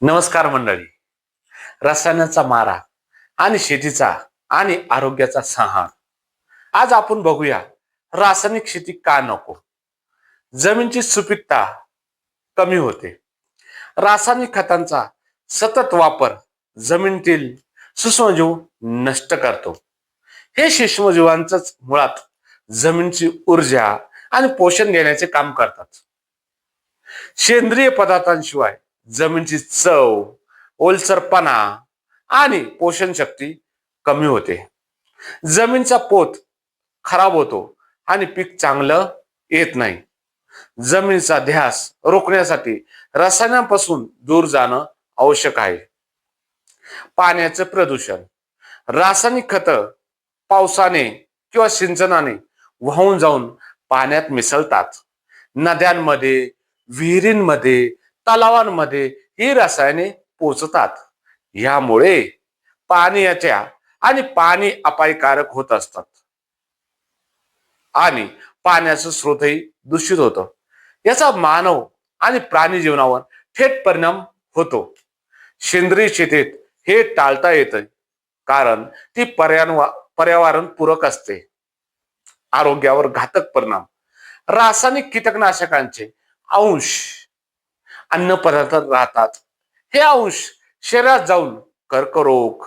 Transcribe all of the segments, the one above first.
नमस्कार मंडळी. रसायनाचा मारा आणि शेतीचा आणि आरोग्याचा संहार आज आपण बघूया रासायनिक शेती का नको? जमीनची सुपीकता कमी होते. रासायनिक खतांचा सतत वापर जमिनीतील सूक्ष्मजीव नष्ट करतो. हे सूक्ष्मजीवांच मुळात जमिनीची ऊर्जा आणि पोषण देण्याचे काम करतात. सेंद्रिय पदार्थांशिवाय जमिनीची चव ओलसरपणा आणि पोषण शक्ती कमी होते. जमीनचा पोत खराब होतो आणि पीक चांगलं येत नाही. जमिनीचा ध्यास रोखण्यासाठी रसायनांपासून दूर जाणं आवश्यक आहे. पाण्याचं प्रदूषण रासायनिक खत पावसाने किंवा सिंचनाने वाहून जाऊन पाण्यात मिसळतात. नद्यांमध्ये विहिरींमध्ये तलावांमध्ये ही रसायने पोचतात. यामुळे पाण्याच्या आणि पाणी अपायकारक होत असतात. आणि पाण्याचं स्रोतही दूषित होतं. याचा मानव आणि प्राणी जीवनावर थेट परिणाम होतो. सेंद्रिय शेतीत हे टाळता येतं कारण ती पर्यावरण पर्यावरण पूरक असते. आरोग्यावर घातक परिणाम. रासायनिक कीटकनाशकांचे अंश अन्न पदार्थ राहतात. हे अंश शरीरात जाऊन कर्करोग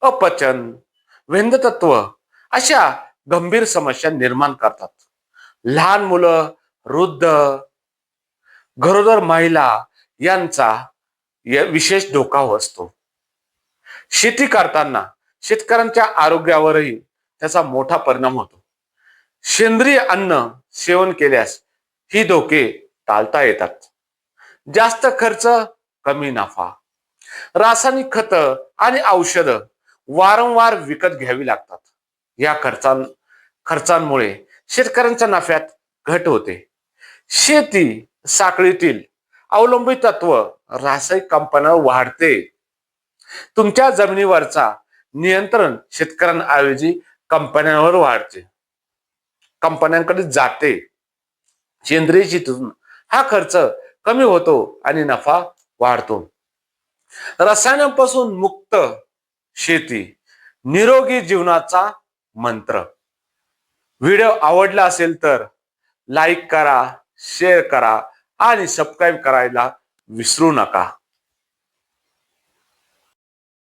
अपचन वेंदतत्व अशा गंभीर समस्या निर्माण करतात. लहान मुलं वृद्ध गरोदर महिला यांचा या- विशेष धोका हो असतो. शेती करताना शेतकऱ्यांच्या आरोग्यावरही त्याचा मोठा परिणाम होतो. सेंद्रिय अन्न सेवन केल्यास ही धोके टाळता येतात. जास्त खर्च कमी नफा. रासायनिक खत आणि औषधं वारंवार विकत घ्यावी लागतात. या खर्चां खर्चांमुळे शेतकऱ्यांच्या नफ्यात घट होते. शेती साखळीतील अवलंबित तत्व रासायनिक कंपन्यांवर वाढते. तुमच्या जमिनीवरचा नियंत्रण शेतकऱ्यांऐवजी कंपन्यांवर वाढते. कंपन्यांकडे जाते. सेंद्रिय शेतीतून हा खर्च कमी होतो आणि नफा वाढतो. रसायनांपासून मुक्त शेती निरोगी जीवनाचा मंत्र. व्हिडिओ आवडला असेल तर लाईक करा शेअर करा आणि सबस्क्राईब करायला विसरू नका.